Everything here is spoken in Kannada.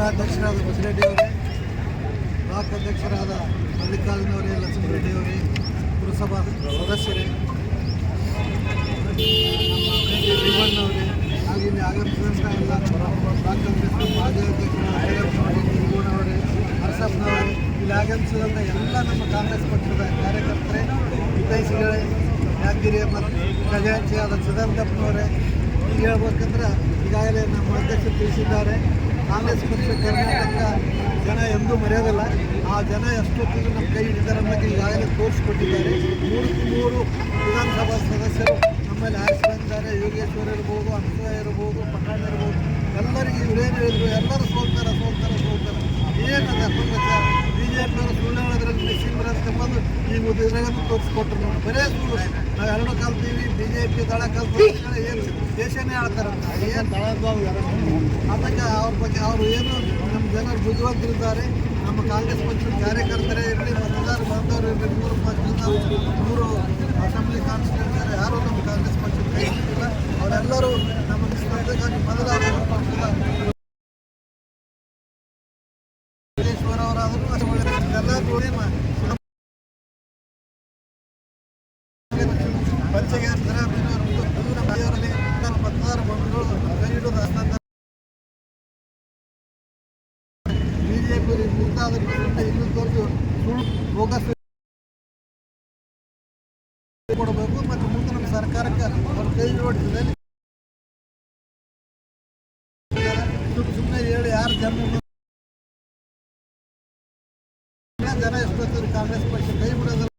ಜಿಲ್ಲಾಧ್ಯಕ್ಷರಾದ ಬಸರೆಡ್ಡಿ ಅವರೇ, ಬ್ಲಾಕ್ ಅಧ್ಯಕ್ಷರಾದ ಮಲ್ಲಿಕಾರ್ಜುನ ಅವರೇ ಲಕ್ಷ್ಮೀರೆಡ್ಡಿ ಅವರೇ, ಪುರಸಭಾ ಸದಸ್ಯರೇ ಭೀಮಣ್ಣವರೇ ಹಾಗೂ ಇಲ್ಲಿ ಆಗಮಿಸಿದಂಥ ಎಲ್ಲ ಬ್ಲಾಕ್ ಕಾಂಗ್ರೆಸ್ ಮಾಜಿ ಅಧ್ಯಕ್ಷರಾದ ಅವರೇ ಇಲ್ಲಿ ಆಗಮಿಸಿದಂಥ ಎಲ್ಲ ನಮ್ಮ ಕಾಂಗ್ರೆಸ್ ಪಕ್ಷದ ಕಾರ್ಯಕರ್ತರೇ ಹಿತೈಷಿಗಳೇ, ಯಾದಗಿರಿಯ ಮತ್ತು ಖಜಾಂಚಿಯಾದ ಚಿದಂಬರಪ್ಪನವರೇ ಈಗ ಹೇಳ್ಬೇಕಂದ್ರೆ ಈಗಾಗಲೇ ನಮ್ಮ ಅಧ್ಯಕ್ಷರು ತಿಳಿಸಿದ್ದಾರೆ. ಕಾಂಗ್ರೆಸ್ ಪಕ್ಷ ಕರ್ನಾಟಕ ಜನ ಎಂದೂ ಮರೆಯೋದಿಲ್ಲ. ಆ ಜನ ಎಷ್ಟೊತ್ತಿಗೂ ನಮ್ಮ ಕೈ ಹಿಡಿತಾರೆ ಅನ್ನೋಕ್ಕೆ ಈಗಾಗಲೇ ತೋರಿಸ್ಕೊಟ್ಟಿದ್ದಾರೆ. ಮೂರಕ್ಕೂ ಮೂರು ವಿಧಾನಸಭಾ ಸದಸ್ಯರು ನಮ್ಮಲ್ಲಿ ಆರಿಸಿ ಬಂದಿದ್ದಾರೆ. ಯೋಗೇಶ್ವರ್ ಇರ್ಬೋದು, ಅನ್ಸೂಯ ಇರ್ಬೋದು ಪಟ್ಟಣ ಇರ್ಬೋದು. ಎಲ್ಲರಿಗೂ ಇವರೇನು ಹೇಳಿದ್ರು? ಎಲ್ಲರೂ ಸೋಲ್ತಾರೆ ಸೋಲ್ತಾರೆ ಸೋಲ್ತಾರೆ. ಏನದ ಬಿ ಬಂದು ಈ ಉದಾಹರಣೆ ತೋರಿಸ್ಕೊಟ್ರು ನೋಡಿ. ಬರೇ ನಾವು ಎರಡು ಕಲ್ತೀವಿ ಬಿ ಜೆ ಪಿ ದಳ ಕಲ್ತೀವಿ ಏನು ದೇಶನೇ ಹೇಳ್ತಾರಂತ ಏನು? ಅದಕ್ಕೆ ಅವ್ರ ಬಗ್ಗೆ ಅವರು ಏನು ನಮ್ಮ ಜನರು ಬುದ್ಧಿವಂತರಿದ್ದಾರೆ. ನಮ್ಮ ಕಾಂಗ್ರೆಸ್ ಪಕ್ಷದ ಕಾರ್ಯಕರ್ತರೇ ಇರಲಿ ಮತದಾರ ಬಂದವರು ಇರಲಿ ಮೂರು ಪಕ್ಷದ ಮೂರು ಅಸೆಂಬ್ಲಿ ಕಾನ್ಸ್ಟಿಟ್ಯೂನ್ಸಿ ಯಾರು ನಮ್ಮ ಕಾಂಗ್ರೆಸ್ ಪಕ್ಷದ ಕೈ ಹಿಡಿದಿಲ್ಲ ಅವರೆಲ್ಲರೂ ನಮ್ಮ ಸ್ಪರ್ಧೆಗಾಗಿ ಮೊದಲಾದ ಪಕ್ಷದ ಅವರಾದರೂ ಅಷ್ಟೇ ಒಳ್ಳೆ ಎಲ್ಲ ನೋಡಿ ಮ- ಪಂಚಗೆ ಅಂತಾರೆ ದೂರ ಬಾಯಿಯವರಲ್ಲಿ ನಮ್ಮ ಮತದಾರ ಬಂಧುಗಳು ಕೈ ಹಿಡಿದು ಹಸ್ತಾಂತರ ಬಿಜೆಪಿ ಮತ್ತು ಮುಂದಿನ ಸರ್ಕಾರಕ್ಕೆ ಸುಮ್ಮನೆ ಹೇಳಿ ಯಾರು ಜನ ಜನ ಕಾಂಗ್ರೆಸ್ ಪಕ್ಷ ಕೈ ಬಿಡೋದಿಲ್ಲ